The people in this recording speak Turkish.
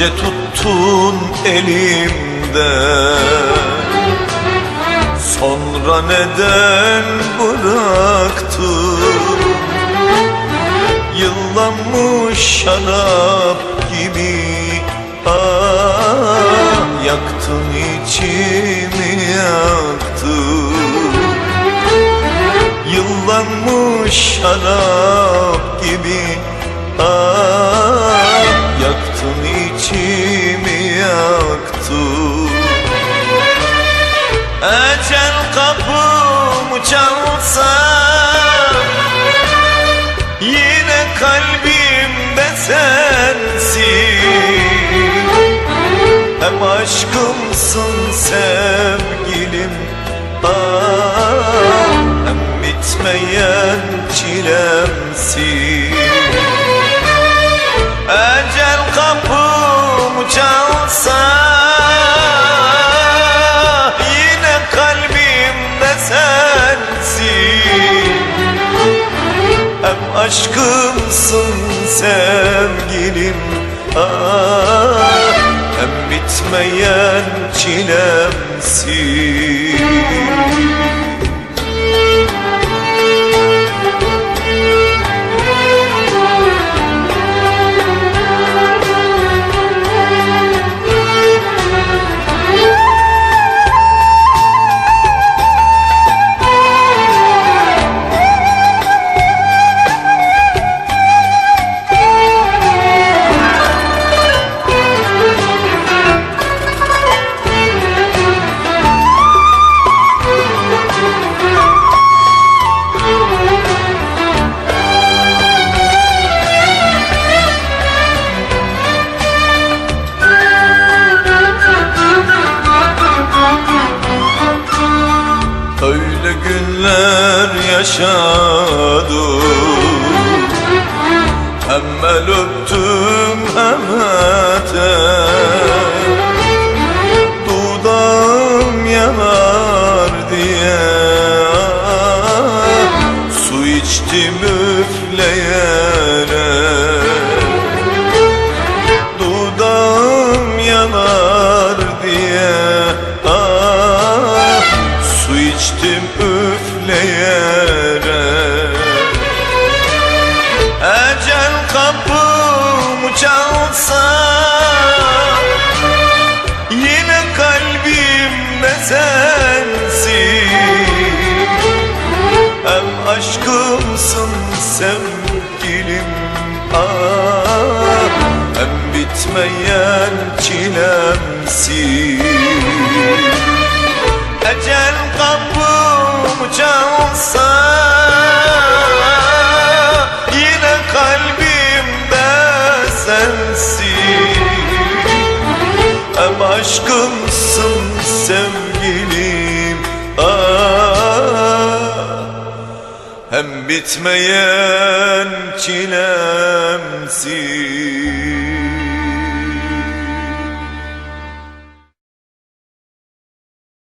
Önce tuttun elimden Sonra neden bıraktın? Yıllanmış şarap gibi bitmeyen çilemsin Ecel kapımı çalsa Yine kalbimde sensin. Hem aşkımsın sevgilim ah, Hem bitmeyen çilemsin günler yaşadım Hem el öptüm hem etek içtim üfleyerek Ecel kapımı çalsa Yine kalbimde sensin Hem aşkımsın sevgilim ah, Hem bitmeyen çilemsin kapımı çalsa Yine kalbimde sensin. Hem aşkımsın sevgilim ah, Hem bitmeyen çilemsin